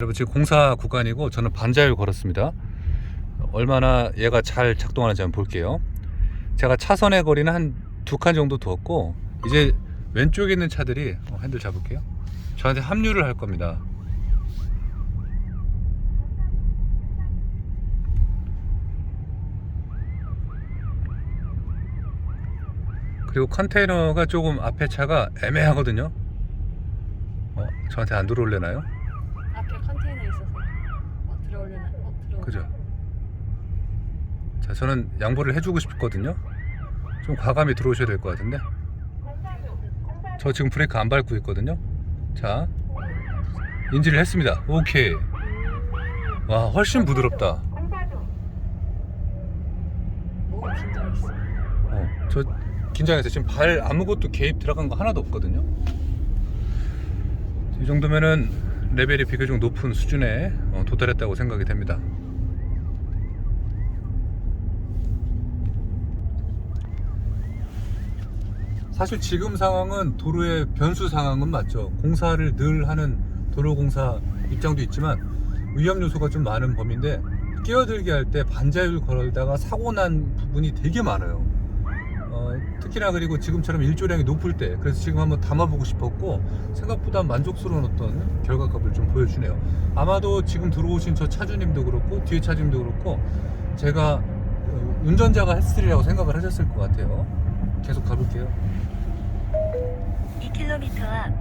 여러분 지금 공사 구간이고 저는 반자율 걸었습니다. 얼마나 얘가 잘 작동하는지 한번 볼게요. 제가 차선의 거리는 한 두 칸 정도 두었고 이제 왼쪽에 있는 차들이 어, 핸들 잡을게요. 저한테 합류를 할 겁니다. 그리고 컨테이너가 조금 앞에 차가 애매하거든요. 어, 저한테 안 들어올려나요? 그죠? 자, 저는 양보를 해주고 싶거든요. 좀 과감히 들어오셔야 될 것 같은데. 저 지금 브레이크 안 밟고 있거든요. 자, 인지를 했습니다. 오케이. 와, 훨씬 부드럽다. 어, 저 긴장해서 지금 발 아무것도 개입 들어간 거 하나도 없거든요. 이 정도면은 레벨이 비교적 높은 수준에 어, 도달했다고 생각이 됩니다. 사실 지금 상황은 도로의 변수 상황은 맞죠. 공사를 늘 하는 도로공사 입장도 있지만 위험 요소가 좀 많은 범위인데 끼어들게 할 때 반자율 걸다가 사고 난 부분이 되게 많아요. 어, 특히나 그리고 지금처럼 일조량이 높을 때 그래서 지금 한번 담아보고 싶었고 생각보다 만족스러운 어떤 결과값을 좀 보여주네요. 아마도 지금 들어오신 저 차주님도 그렇고 뒤에 차주님도 그렇고 제가 어, 운전자가 했으리라고 생각을 하셨을 것 같아요. 계속 가볼게요. 2km 앞